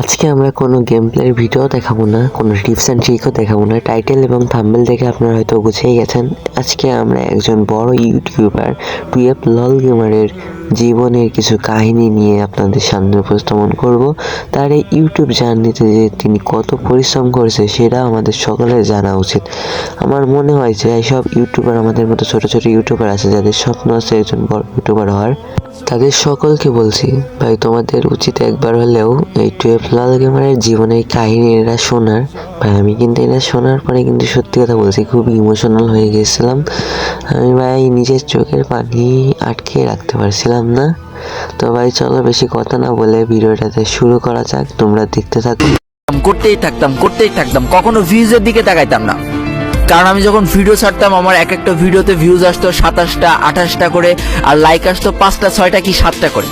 আজকে আমরা কোনো গেম প্লের ভিডিও দেখাবো না, কোনো টিপস অ্যান্ড ট্রিকও দেখাবো না। টাইটেল এবং থাম্বেল দেখে আপনারা হয়তো বুঝেই গেছেন। আজকে আমরা একজন বড় ইউটিউবার টুয়েপ লল গেমারের জীবনের কিছু কাহিনী নিয়ে আপনাদের সামনে উপস্থাপন করব। তার এই ইউটিউব জার্নিতে যে তিনি কত পরিশ্রম করেছে, সেটা আমাদের সকলের জানা উচিত। আমার মনে হয় যে, এইসব ইউটিউবার আমাদের মতো ছোট ছোট ইউটিউবার আছে, যাদের স্বপ্ন আছে একজন বড় ইউটিউবার হওয়ার। তাদের সকলকে বলছি, ভাই, তোমাদের উচিত একবার হলেও এই টুয়েলভ লাল গেমারের জীবনের কাহিনী এটা শোনার। ভাই, আমি কিন্তু এটা শোনার পরে কিন্তু সত্যি কথা বলছি, খুব ইমোশনাল হয়ে গেছিলাম। আমি ভাই নিজের চোখের পানি আটকে রাখতে পারছিলাম না। তো ভাই, চলো বেশি কথা না বলে ভিডিওটাতে শুরু করা যাক, তোমরা দেখতে থাকো। করতেই থাকতাম করতেই থাকতাম, কখনো ভিউজের দিকে তাকাইতাম না। কারণ আমি যখন ভিডিও ছাড়তাম, আমার এক একটা ভিডিওতে ভিউজ আসতো সাতাশটা, আঠাশটা করে, আর লাইক আসতো পাঁচটা, ছয়টা কি সাতটা করে।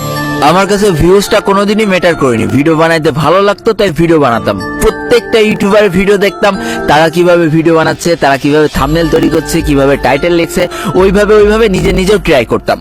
আমার কাছে ভিউজটা কোনোদিনই ম্যাটার করেনি। ভিডিও বানাইতে ভালো লাগতো, তাই ভিডিও বানাতাম। প্রত্যেকটা ইউটিউবার ভিডিও দেখতাম, তারা কীভাবে ভিডিও বানাচ্ছে, তারা কীভাবে থামনেল তৈরি করছে, কীভাবে টাইটেল লিখছে, ওইভাবে ওইভাবে নিজে নিজেও ট্রাই করতাম।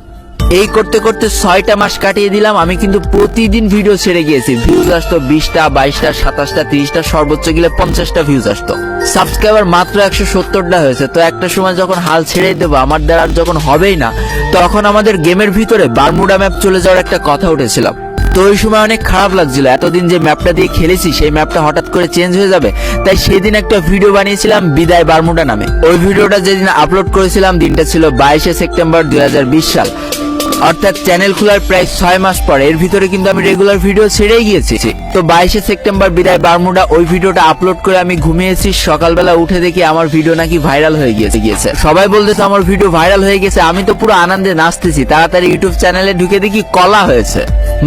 এই করতে করতে ছয়টা মাস কাটিয়ে দিলাম, আমি কিন্তু প্রতিদিন ভিডিও ছেড়ে গিয়েছি। ভিউজ আসতো বিশটা, বাইশটা, সাতাশটা, তিরিশটা, সর্বোচ্চ গেলে পঞ্চাশটা ভিউজ আসতো। সাবস্ক্রাইবার মাত্র একশো সত্তরটা হয়েছে, তো একটা সময় যখন হাল ছেড়ে দেবো, আমার দ্বারা যখন হবেই না, তখন আমাদের গেমের ভিতরে বারমুডা ম্যাপ চলে যাওয়ার একটা কথা উঠেছিলাম তো ওই সময় অনেক খারাপ লাগছিল, এতদিন যে ম্যাপটা দিয়ে খেলেছি, সেই ম্যাপটা হঠাৎ করে চেঞ্জ হয়ে যাবে, তাই সেদিন একটা ভিডিও বানিয়েছিলাম বিদায় বারমুডা নামে। ওই ভিডিওটা যেদিন আপলোড করেছিলাম, দিনটা ছিল বাইশে সেপ্টেম্বর দুই হাজার বিশ সাল। অর্থাৎ চ্যানেল খোলার প্রায় ছয় মাস পর, এর ভিতরে কিন্তু আমি রেগুলার ভিডিও ছেড়েই গিয়েছি। তো বাইশে সেপ্টেম্বর বিদায় বারমুডা, ওই ভিডিওটা আপলোড করে আমি ঘুমিয়েছি। সকালবেলা উঠে দেখি আমার ভিডিও নাকি ভাইরাল হয়ে গিয়েছে গিয়েছে। সবাই বলতেছে আমার ভিডিও ভাইরাল হয়ে গেছে, আমি তো পুরো আনন্দে নাচতেছি। তাড়াতাড়ি ইউটিউব চ্যানেলে ঢুকে দেখি কলা হয়েছে।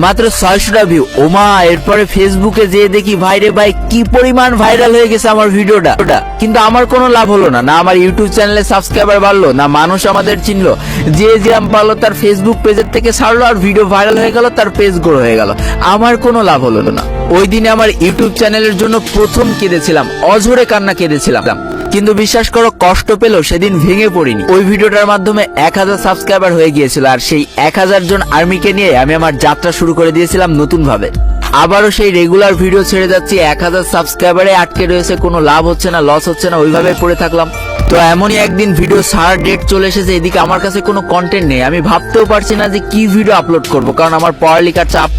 মাত্র ছয়শোটা ভিউ ওমা, এরপরে ফেসবুকে যেয়ে দেখি ভাইরে ভাই, কি পরিমাণ ভাইরাল হয়ে গেছে আমার ভিডিওটা ওটা। কিন্তু আমার কোনো লাভ হলো না। না আমার ইউটিউব চ্যানেলে সাবস্ক্রাইবার বাড়লো, না মানুষ আমাদের চিনলো। যে যে আম পারল তার ফেসবুক পেজের থেকে ছাড়লো আর ভিডিও ভাইরাল হয়ে গেল, তার পেজ গ্রো হয়ে গেল। আমার কোনো লাভ হলো না। ওই দিনে আমার ইউটিউব চ্যানেলের জন্য প্রথম কেঁদেছিলাম, অঝরে কান্না কেঁদেছিলাম। কিন্তু বিশ্বাস করো, কষ্ট পেলেও সেদিন ভেঙে পড়িনি। ওই ভিডিওটার মাধ্যমে এক হাজার সাবস্ক্রাইবার হয়ে গিয়েছিল আর সেই এক হাজার জন আর্মিকে নিয়ে আমি আমার যাত্রা শুরু করে দিয়েছিলাম নতুন ভাবে আবারও সেই রেগুলার ভিডিও ছেড়ে যাচ্ছি, এক হাজার সাবস্ক্রাইবারে আটকে রয়েছে, কোনো লাভ হচ্ছে না লস হচ্ছে না, ওইভাবে পড়ে থাকলাম। তো এমনই একদিন ভিডিও সারার ডেট চলে এসেছে, এদিকে আমার কাছে কোনো কন্টেন্ট নেই। আমি ভাবতেও পারছি না যে কি ভিডিও আপলোড করব, কারণ আমার পড়ালেখার চাপ।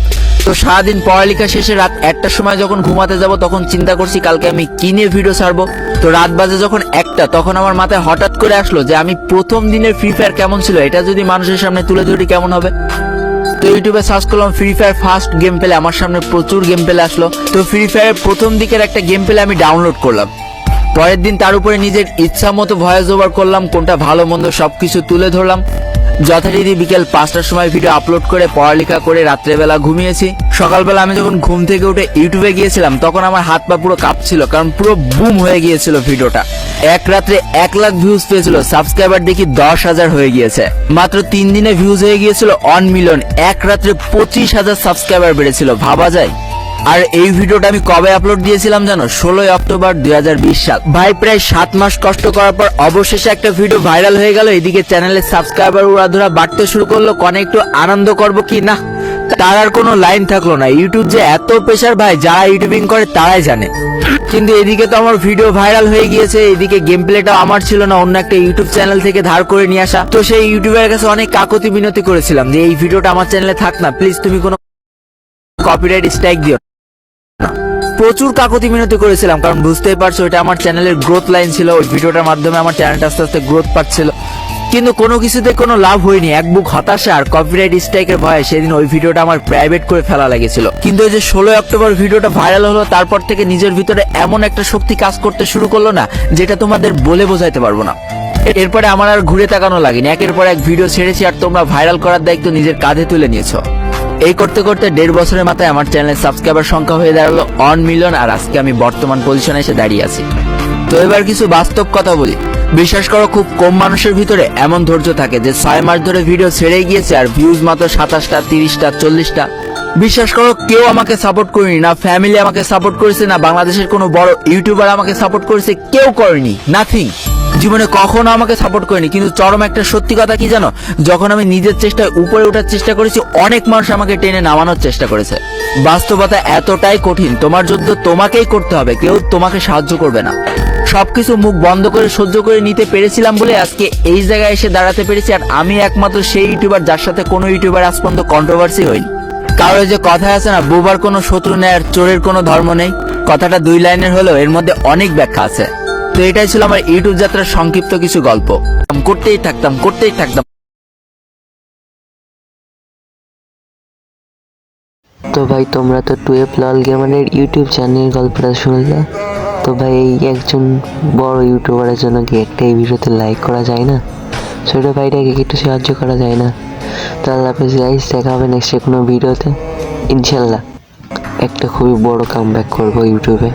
তো সারাদিন পড়ালেখা শেষে রাত একটার সময় যখন ঘুমাতে যাব, তখন চিন্তা করছি কালকে আমি কি নিয়ে ভিডিও ছাড়বো। তো রাত বাজে যখন একটা, তখন আমার মাথায় হঠাৎ করে আসলো যে আমি প্রথম দিনের ফ্রি ফায়ার কেমন ছিল? এটা যদি মানুষের সামনে তুলে ধরি, কেমন হবে? তো ইউটিউবে সার্চ করলাম ফ্রি ফায়ার ফার্স্ট গেম পেলে আমার সামনে প্রচুর গেম পেলে আসলো। তো ফ্রি ফায়ার প্রথম দিকের একটা গেম পেলে আমি ডাউনলোড করলাম। পরের দিন তার উপরে নিজের ইচ্ছা মতো ভয়েস ওভার করলাম, কোনটা ভালো মন্দ সবকিছু তুলে ধরলাম। যথারীতি বিকেল পাঁচটার সময় ভিডিও আপলোড করে, পড়ালেখা করে রাত্রেবেলা ঘুমিয়েছি। সকালবেলা আমি যখন ঘুম থেকে উঠে ইউটিউবে গিয়েছিলাম, তখন আমার হাত পা পুরো কাঁপছিল, কারণ পুরো বুম হয়ে গিয়েছিল ভিডিওটা। এক রাত্রে এক লাখ ভিউজ পেয়েছিল সাবস্ক্রাইবার দেখি দশ হাজার হয়ে গিয়েছে। মাত্র তিন দিনে ভিউজ হয়ে গিয়েছিল অন মিলিয়ন এক রাত্রে পঁচিশ হাজার সাবস্ক্রাইবার বেড়েছিল, ভাবা যায়। আর এই ভিডিওটা আমি কবে আপলোড দিয়েছিলাম জানো? ষোলোই অক্টোবর দুই হাজার বিশ সাল। ভাই, প্রায় সাত মাস কষ্ট করার পর অবশেষে একটা ভিডিও ভাইরাল হয়ে গেল, এদিকে চ্যানেলের সাবস্ক্রাইবার উড়াধুরা বাড়তে শুরু করল, কনে একটু আনন্দ করব কি? না। তার আর কোনো লাইন থাকল না। ইউটিউব যে এত প্রেশার ভাই, যারা ইউটিউবিং করে তারাই জানে। কিন্তু এদিকে তো আমার ভিডিও ভাইরাল হয়ে গিয়েছে, এদিকে গেম প্লেটা আমার ছিল না, অন্য একটা ইউটিউব চ্যানেল থেকে ধার করে নিয়ে আসা। তো সেই ইউটিউবের কাছে অনেক কাকতি মিনতি করেছিলাম যে, এই ভিডিওটা আমার চ্যানেলে থাক না প্লিজ তুমি কোনো কপিরাইট স্ট্রাইক দিও প্রচুর কাকতি মিনতি করেছিলাম, কারণ বুঝতেই পারছ, এটা আমার চ্যানেলের গ্রোথ লাইন ছিল। ওই ভিডিওটার মাধ্যমে আমার চ্যানেলটা আস্তে আস্তে গ্রোথ পাচ্ছিল। কিন্তু কোনো কিছুতে কোনো লাভ হয়নি। এক বুক হতাশা আর কপিরাইট স্ট্রাইকের ভয়ে সেদিন ওই ভিডিওটা আমার প্রাইভেট করে ফেলা লেগেছিল। কিন্তু এই যে ষোলোই অক্টোবর ভিডিওটা ভাইরাল হলো, তারপর থেকে নিজের ভিতরে এমন একটা শক্তি কাজ করতে শুরু করল না, যেটা তোমাদের বলে বোঝাইতে পারব না। এরপরে আমার আর ঘুরে তাকানো লাগেনি। একের পর এক ভিডিও ছেড়েছি আর তোমরা ভাইরাল করার দায়িত্ব নিজের কাঁধে তুলে নিয়েছো। এই করতে করতে দেড় বছরের মাথায় আমার চ্যানেলের সাবস্ক্রাইবার সংখ্যা হয়ে দাঁড়াল অন মিলিয়ন আর আজকে আমি বর্তমান পজিশনে এসে দাঁড়িয়ে আছি। তো এবার কিছু বাস্তব কথা বলি। বিশ্বাস করো, খুব কম মানুষের ভিতরে এমন ধৈর্য থাকে যে ছয় মাস ধরে ভিডিও ছেড়ে গিয়েছে আর ভিউজ মাত্র সাতাশটা, তিরিশটা, চল্লিশটা। বিশ্বাস করো, কেউ আমাকে সাপোর্ট করেনি, না ফ্যামিলি আমাকে সাপোর্ট করেছে, না বাংলাদেশের কোনো বড় ইউটিউবার আমাকে সাপোর্ট করেছে, কেউ করেনি নাথিং জীবনে কখনো আমাকে সাপোর্ট করেনি, কিন্তু চরম একটা সত্যি কথা কি জানো? যখন আমি নিজের চেষ্টায় উপরে ওঠার চেষ্টা করেছি, অনেক মানুষ আমাকে টেনে নামানোর চেষ্টা করেছে। বাস্তবতা এতটাই কঠিন, তোমার যুদ্ধ তোমাকেই করতে হবে, কেউ তোমাকে সাহায্য করবে না। সবকিছু মুখ বন্ধ করে সহ্য করে নিতে পেরেছিলাম বলে আজকে এই জায়গায় এসে দাঁড়াতে পেরেছি, আর আমি একমাত্র সেই ইউটিউবার যার সাথে কোনো ইউটিউবার আজ পর্যন্ত কন্ট্রোভার্সি হয়নি। কারও যে কথা আছে না, বোবার কোনো শত্রু নেই আর চোরের কোনো ধর্ম নেই, কথাটা দুই লাইনের হলেও এর মধ্যে অনেক ব্যাখ্যা আছে। তো এটাই ছিল আমার ইউটিউব যাত্রার সংক্ষিপ্ত কিছু গল্প। করতেই থাকতাম করতেই থাকতাম। তো ভাই, তোমরা তো টুয়েলভ লাল গেমারের ইউটিউব চ্যানেলের গল্পটা শুনলে? তো ভাই, এই একজন বড় ইউটিউবারের জন্য কি একটা এই ভিডিওতে লাইক করা যায় না? ছোটো ভাইটাকে একটু সাহায্য করা যায় না? তো আল্লাহ হাফিজ গাইস দেখা হবে নেক্সট কোনো ভিডিওতে। ইনশাল্লাহ। একটা খুবই বড় কাম ব্যাক করব ইউটিউবে